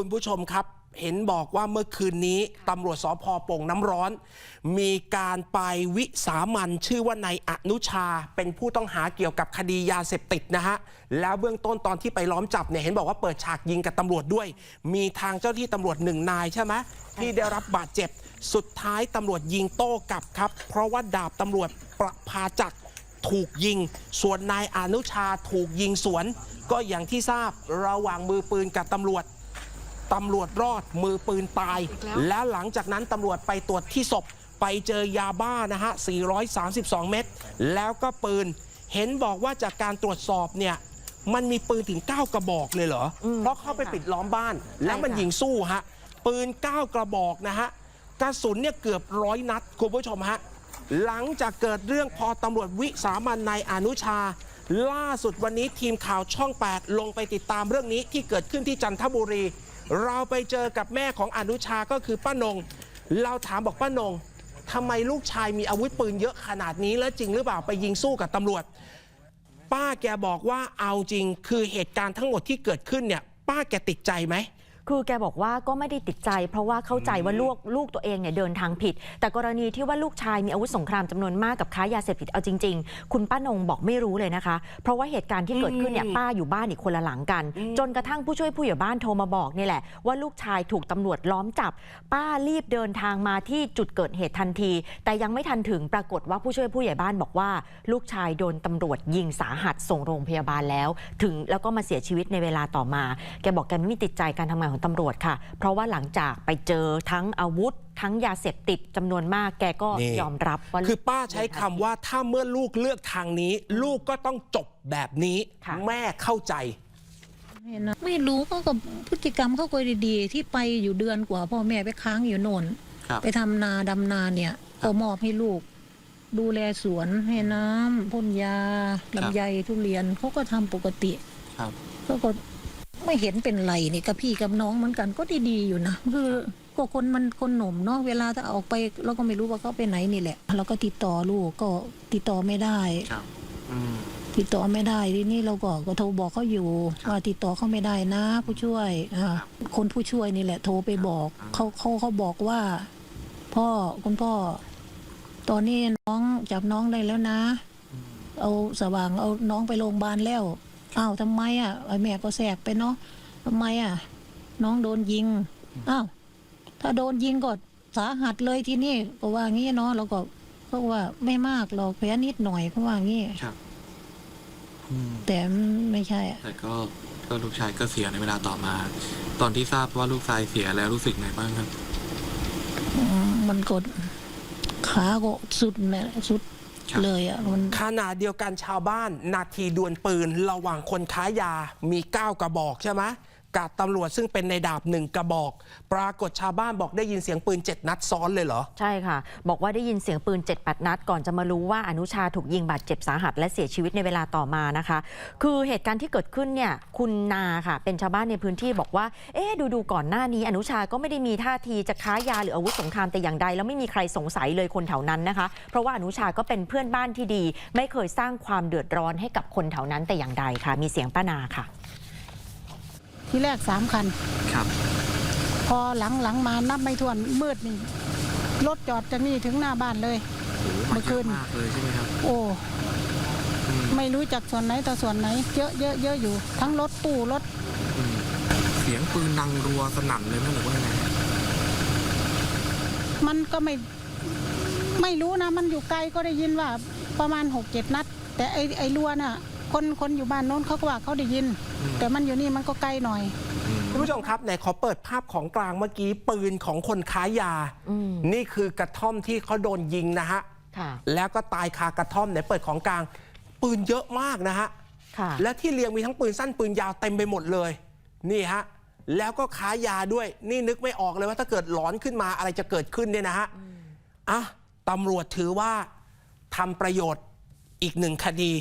คุณผู้ชมครับเห็นบอกว่าเมื่อคืนนี้ตำรวจสพโป่งน้ำร้อน มีการไปวิสามันชื่อว่านายอนุชาเป็นผู้ต้องหาเกี่ยวกับคดียาเสพติดนะฮะ แล้วเบื้องต้นตอนที่ไปล้อมจับเนี่ยเห็นบอกว่าเปิดฉากยิงกับตำรวจด้วย มีทางเจ้าที่ตำรวจหนึ่งนายใช่ไหมที่ได้รับบาดเจ็บ สุดท้ายตำรวจยิงโต้กลับครับ เพราะว่าดาบตำรวจประภาจักรถูกยิง ส่วนนายอนุชาถูกยิงสวน ก็อย่างที่ทราบระหว่างมือปืนกับตำรวจ ตำรวจรอดมือปืนตาย และหลังจากนั้นตำรวจไปตรวจที่ศพ ไปเจอยาบ้านะฮะ 432 เม็ดแล้วก็ปืน เห็นบอกว่าจากการตรวจสอบเนี่ยมันมีปืนถึง 9 กระบอกเลยเหรอ เพราะเข้าไปปิดล้อมบ้าน แล้วมันยิงสู้ฮะ ปืน 9 กระบอกนะฮะ กระสุนเนี่ยเกือบร้อยนัดคุณผู้ชมฮะ หลังจากเกิดเรื่องพอตำรวจวิสามันนายอนุชา ล่าสุดวันนี้ทีมข่าวช่อง 8 ลงไปติดตามเรื่องนี้ที่เกิดขึ้นที่จันทบุรี เราไปเจอกับแม่ของอนุชาก็คือป้านง เราถามบอกป้านงทำไมลูกชายมีอาวุธปืนเยอะขนาดนี้แล้วจริงหรือเปล่าไปยิงสู้กับตำรวจ ป้าแกบอกว่าเอาจริงคือเหตุการณ์ทั้งหมดที่เกิดขึ้นเนี่ย ป้าแกติดใจไหม คือแกบอกว่าก็ไม่ได้ติดใจ เพราะว่าเข้าใจว่าลูกลูกตัวเองเนี่ยเดินทางผิด แต่กรณีที่ว่าลูกชายมีอาวุธสงครามจำนวนมากกับค้ายาเสพติดเอาจริง ๆ คุณป้านงบอกไม่รู้เลยนะคะ เพราะว่าเหตุการณ์ที่เกิดขึ้นเนี่ยอืมป้าอยู่บ้านอีกคนละหลังกัน จนกระทั่งผู้ช่วยผู้ใหญ่บ้านโทรมาบอกนี่แหละว่าลูกชายถูกตำรวจล้อมจับ ป้ารีบเดินทางมาที่จุดเกิดเหตุทันที แต่ยังไม่ทันถึงปรากฏว่าผู้ช่วยผู้ใหญ่บ้านบอกว่า ลูกชายโดนตำรวจยิงสาหัสส่งโรงพยาบาลแล้ว ถึงแล้วก็มาเสียชีวิตในเวลาต่อมา แกบอกแกไม่ติดใจการทำงานของตำรวจค่ะ เพราะว่าหลังจากไปเจอทั้งอาวุธ ทั้งยาเสพติดจำนวนมาก แกก็นี่ ยอมรับว่าคือป้าใช้คำว่าถ้าเมื่อลูกเลือกทางนี้ ลูกก็ต้องจบแบบนี้ค่ะ แม่เข้าใจเห็นนะไม่รู้เขาก็พฤติกรรมเขาก็ดีๆ ที่ไปอยู่เดือนกว่าพ่อแม่ไปค้างอยู่โน่นครับ ไปทำนาดำนาเนี่ยก็มอบให้ลูก ดูแลสวนให้น้ำพ่นยาลำไยทุเรียนเขาก็ทำปกติครับ เขาก็ ไม่เห็นเป็นไรนี่กับพี่กับน้องเหมือนกันก็ดีๆอยู่นะคือก็คนมันคนหนุ่มเนาะเวลาถ้าออกไปเราก็ไม่รู้ว่าเขาไปไหนนี่แหละเราก็ติดต่อลูกก็ติดต่อไม่ได้ครับอืมติดต่อไม่ได้ทีนี้เราก็ก็โทรบอกเขาอยู่ครับว่าติดต่อเขาไม่ได้นะ ผู้ช่วยอ่าคนผู้ช่วยนี่แหละ โทรไปบอกครับเขาเขาเขาบอกว่า พ่อคุณพ่อ ตอนนี้น้องจับน้องได้แล้วนะ เอาสว่างเอาน้องไปโรงพยาบาลแล้ว อ้าวทำไมอะไอ้แม่ก็แสกไปเนาะทำไมอะ น้องโดนยิงอ้าวถ้าโดนยิงก็สาหัสเลยที่นี่ก็ว่างี้เนาะเราก็เขาว่าไม่มากหรอกแผลนิดหน่อยเขาว่างี้ครับอืมแต่ไม่ใช่อะแต่ก็ก็ลูกชายก็เสียในเวลาต่อมา ตอนที่ทราบว่าลูกชายเสียแล้วรู้สึกไงบ้างครับ อืมมันกดขาก็สุดเนี่ยสุดครับ เลยอะมันขณะเดียวกันชาวบ้าน นาทีดวลปืน ระหว่างคนค้ายามี 9 กระบอกใช่ไหม กับตำรวจซึ่งเป็นในดาบหนึ่งกระบอก ปรากฏชาวบ้านบอกได้ยินเสียงปืน 7 นัดซ้อนเลยเหรอ ใช่ค่ะ บอกว่าได้ยินเสียงปืน 7 8 นัด ก่อนจะมารู้ว่าอนุชาถูกยิงบาดเจ็บสาหัส และเสียชีวิตในเวลาต่อมานะคะ คือเหตุการณ์ที่เกิดขึ้นเนี่ยคุณนาค่ะ เป็นชาวบ้านในพื้นที่บอกว่า เอ๊ดูดูก่อนหน้านี้ อนุชาก็ไม่ได้มีท่าทีจะค้ายาหรืออาวุธสงครามแต่อย่างใดแล้วไม่มีใครสงสัยเลยคนแถวนั้นนะคะ เพราะว่าอนุชาก็เป็นเพื่อนบ้านที่ดี ไม่เคยสร้างความเดือดร้อนให้กับคนแถวนั้นแต่อย่างใดค่ะ มีเสียงป้านาค่ะ ที่แรกสามคัน ครับ พอหลังหลังๆมานับไม่ถ้วนมืดนี่รถจอดจากนี่ถึงหน้าบ้านเลย โอ้เมื่มาอเยคือะนมากเลยใช่ไหมครับโอ้ อืมไม่รู้จักส่วนไหนต่อส่วนไหน เยอะเยอะเยอะอยู่ ทั้งรถตู้รถอืมเสียงปืนดังรัวสนั่นเลยไหมหรือว่าไงมันก็ไม่ไม่รู้นะ มันอยู่ไกลก็ได้ยินว่าประมาณหกเจ็ดนัด แต่ไอไอรัวน่ะ คนคนอยู่บ้านโน้นเขาก็ว่าเขาได้ยินอืมแต่มันอยู่นี่มันก็ไกลหน่อยอืมคุณผู้ชมครับไหนขอเปิดภาพของกลางเมื่อกี้ปืนของคนค้ายาอืมนี่คือกระท่อมที่เขาโดนยิงนะฮะค่ะแล้วก็ตายคากระท่อมไหนเปิดของกลาง ปืนเยอะมากนะฮะค่ะและที่เรียงมีทั้งปืนสั้นปืนยาวเต็มไปหมดเลย นี่ฮะแล้วก็ค้ายาด้วย นี่นึกไม่ออกเลยว่าถ้าเกิดหลอนขึ้นมาอะไรจะเกิดขึ้นเนี่ยนะฮะอะตำรวจถือว่าทำประโยชน์อีกหนึ่งคดี